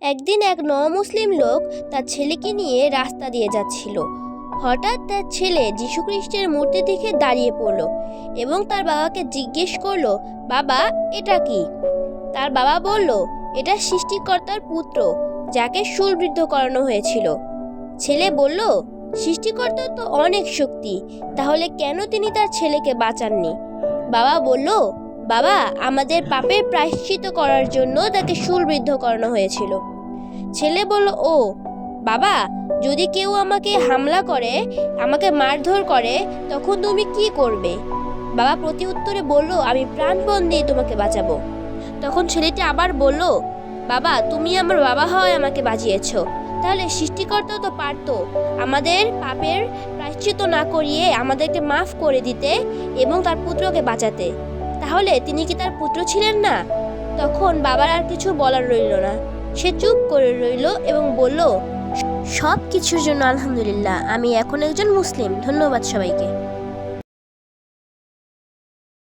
একদিন এক ন মুসলিম লোক তার ছেলেকে নিয়ে রাস্তা দিয়ে যাচ্ছিল। হঠাৎ তার ছেলে যীশুখ্রিস্টের মূর্তি দেখে দাঁড়িয়ে পড়ল এবং তার বাবাকে জিজ্ঞেস করল, বাবা, এটা কি? তার বাবা বলল, এটা সৃষ্টিকর্তার পুত্র, যাকে শুলবৃদ্ধ করানো হয়েছিল। ছেলে বলল সৃষ্টিকর্তার তো অনেক শক্তি, তাহলে কেন তিনি তার ছেলেকে বাঁচাননি? বাবা বলল বাবা, আমাদের পাপের প্রায়শ্চিত করার জন্য তাকে শুলবৃদ্ধ করানো হয়েছিল। ছেলে বলল, ও, বাবা, যদি কেউ আমাকে হামলা করে, আমাকে মারধর করে, তখন তুমি কি করবে? বাবা প্রতি উত্তরে বলল, আমি প্রাণপণ দিয়ে তোমাকে বাঁচাবো। তখন ছেলেটি আবার বলল, বাবা, তুমি আমার বাবা হয় আমাকে বাঁচিয়েছো। তাহলে সৃষ্টিকর্তাও তো পারতো আমাদের পাপের প্রায়শ্চিত না করিয়ে আমাদেরকে মাফ করে দিতে এবং তার পুত্রকে বাঁচাতে। তাহলে তিনি কি তার পুত্র ছিলেন না? তখন বাবার আর কিছু বলার রইল না। সে চুপ করে রইল এবং বলল সব কিছুর জন্য আলহামদুলিল্লাহ, আমি এখন একজন মুসলিম। ধন্যবাদ সবাইকে।